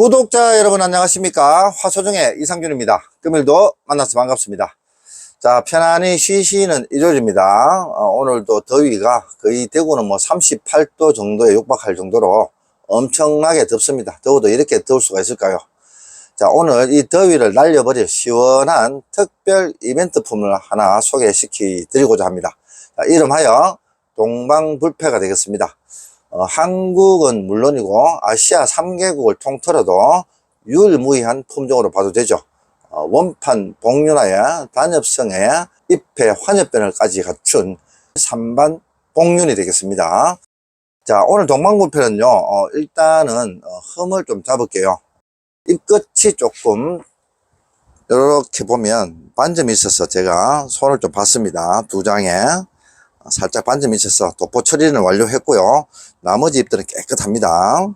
구독자 여러분 안녕하십니까? 화소정의 이상준입니다. 금일도 만나서 반갑습니다. 자 편안히 쉬시는 일요일입니다. 어, 오늘도 더위가 거의 대구는 뭐 38도 정도에 육박할 정도로 엄청나게 덥습니다. 더워도 이렇게 더울 수가 있을까요? 자 오늘 이 더위를 날려버릴 시원한 특별 이벤트품을 하나 소개시켜 드리고자 합니다. 자, 이름하여 동방불패가 되겠습니다 어, 한국은 물론이고 아시아 3개국을 통틀어도 유일무이한 품종으로 봐도 되죠. 어, 원판 복륜화에 단엽성에 잎의 환엽변을까지 갖춘 삼반 복륜이 되겠습니다. 자 오늘 동방불패는요 어, 일단은 어, 흠을 좀 잡을게요. 잎끝이 조금 이렇게 보면 반점이 있어서 제가 손을 좀 봤습니다. 두 장에 살짝 반점이 있어서 도포 처리는 완료했고요. 나머지 잎들은 깨끗합니다.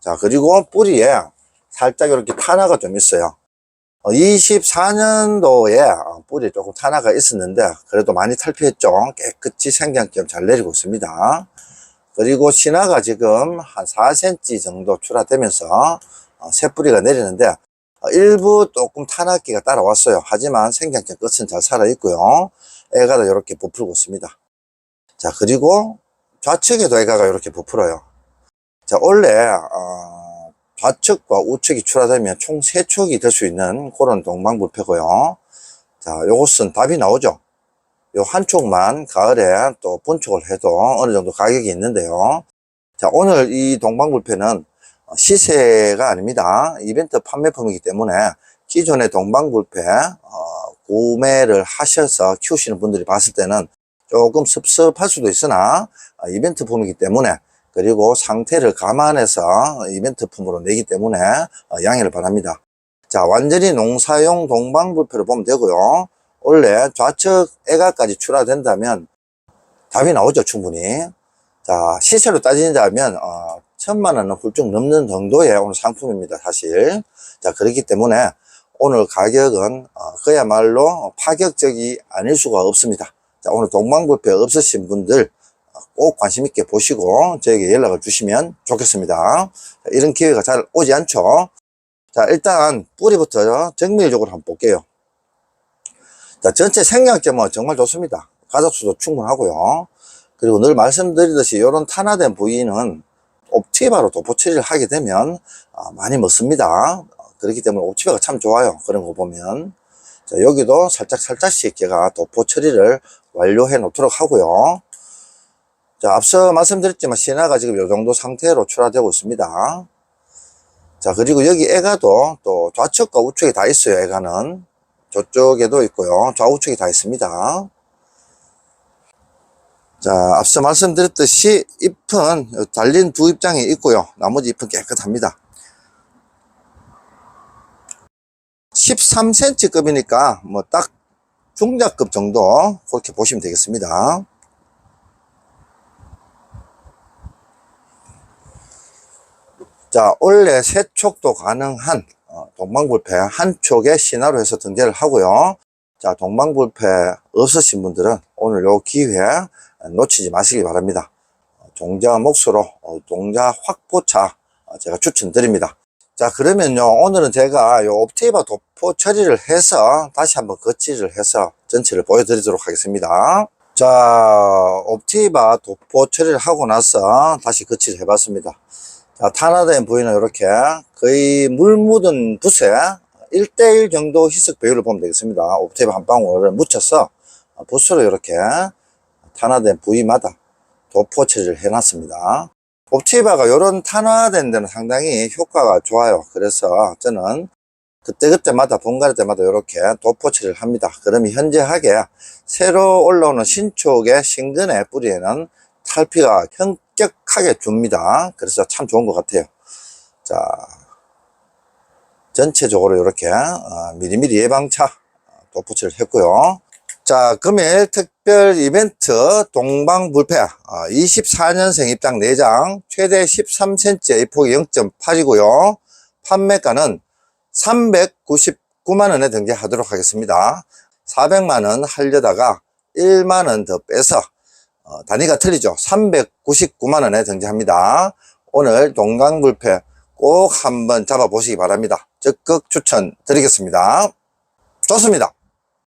자, 그리고 뿌리에 살짝 이렇게 탄화가 좀 있어요. 24년도에 뿌리에 조금 탄화가 있었는데, 그래도 많이 탈피했죠. 깨끗이 생장점 잘 내리고 있습니다. 그리고 신화가 지금 한 4cm 정도 출하되면서 어, 새 뿌리가 내리는데, 어, 일부 조금 탄화기가 따라왔어요. 하지만 생장점 끝은 잘 살아있고요. 애가도 이렇게 부풀고 있습니다. 자, 그리고 좌측에도 애가가 이렇게 부풀어요. 자, 원래, 어, 좌측과 우측이 출하되면 총세 촉이 될 수 있는 그런 동방불패고요. 자, 요것은 답이 나오죠. 요한 촉만 가을에 또 분촉을 해도 어느 정도 가격이 있는데요. 자, 오늘 이 동방불패는 시세가 아닙니다. 이벤트 판매품이기 때문에 기존의 동방불패, 어, 구매를 하셔서 키우시는 분들이 봤을 때는 조금 섭섭할 수도 있으나 어, 이벤트 품이기 때문에 그리고 상태를 감안해서 이벤트 품으로 내기 때문에 어, 양해를 바랍니다. 자, 완전히 농사용 동방불표를 보면 되고요. 원래 좌측 애가까지 출하된다면 답이 나오죠, 충분히. 자, 시세로 따지자면, 어, 천만 원은 훌쩍 넘는 정도의 오늘 상품입니다, 사실. 자, 그렇기 때문에 오늘 가격은, 어, 그야말로 파격적이 아닐 수가 없습니다. 자, 오늘 동방불패 없으신 분들 꼭 관심 있게 보시고 저에게 연락을 주시면 좋겠습니다. 자, 이런 기회가 잘 오지 않죠. 자, 일단 뿌리부터 정밀적으로 한번 볼게요. 자, 전체 생장점은 정말 좋습니다. 가닥수도 충분하고요. 그리고 늘 말씀드리듯이 이런 탄화된 부위는 옵티바로 도포 처리를 하게 되면 아, 많이 먹습니다. 그렇기 때문에 옵티바가 참 좋아요. 그런 거 보면. 자, 여기도 살짝 살짝씩 제가 도포 처리를 완료해 놓도록 하고요. 자, 앞서 말씀드렸지만 신화가 지금 이 정도 상태로 출하되고 있습니다. 자, 그리고 여기 애가도 또 좌측과 우측에 다 있어요, 애가는. 저쪽에도 있고요. 좌우측에 다 있습니다. 자, 앞서 말씀드렸듯이 잎은 달린 두 입장이 있고요. 나머지 잎은 깨끗합니다. 13cm급이니까 뭐 딱 중자급 정도 그렇게 보시면 되겠습니다. 자, 원래 세 촉도 가능한 어, 동방불패 한 촉에 신화로 해서 등재를 하고요. 자, 동방불패 없으신 분들은 오늘 요 기회 놓치지 마시기 바랍니다. 어, 종자 몫으로 어, 종자 확보차 어, 제가 추천드립니다. 자, 그러면요. 오늘은 제가 요 옵티바 도포 처리를 해서 다시 한번 거치를 해서 전체를 보여드리도록 하겠습니다. 자, 옵티바 도포 처리를 하고 나서 다시 거치를 해봤습니다. 자, 탄화된 부위는 이렇게 거의 물 묻은 붓에 1대1 정도 희석 배율을 보면 되겠습니다. 옵티바 한 방울을 묻혀서 붓으로 이렇게 탄화된 부위마다 도포 처리를 해놨습니다. 옵티바가 이런 탄화된 데는 상당히 효과가 좋아요. 그래서 저는 그때그때마다 번갈아 때마다 이렇게 도포 처리를 합니다. 그러면 현재하게 새로 올라오는 신축의 신근의 뿌리에는 탈피가 현격하게 줍니다. 그래서 참 좋은 것 같아요. 자, 전체적으로 이렇게 어, 미리미리 예방차 도포 처리를 했고요. 자, 금일 특별 이벤트 동방불패 24년생 입장 4장 최대 13cm 입폭이 0.8이고요. 판매가는 399만원에 등재하도록 하겠습니다. 400만원 하려다가 1만원 더 빼서 어, 단위가 틀리죠. 399만원에 등재합니다. 오늘 동강불패 꼭 한번 잡아보시기 바랍니다. 적극 추천드리겠습니다. 좋습니다.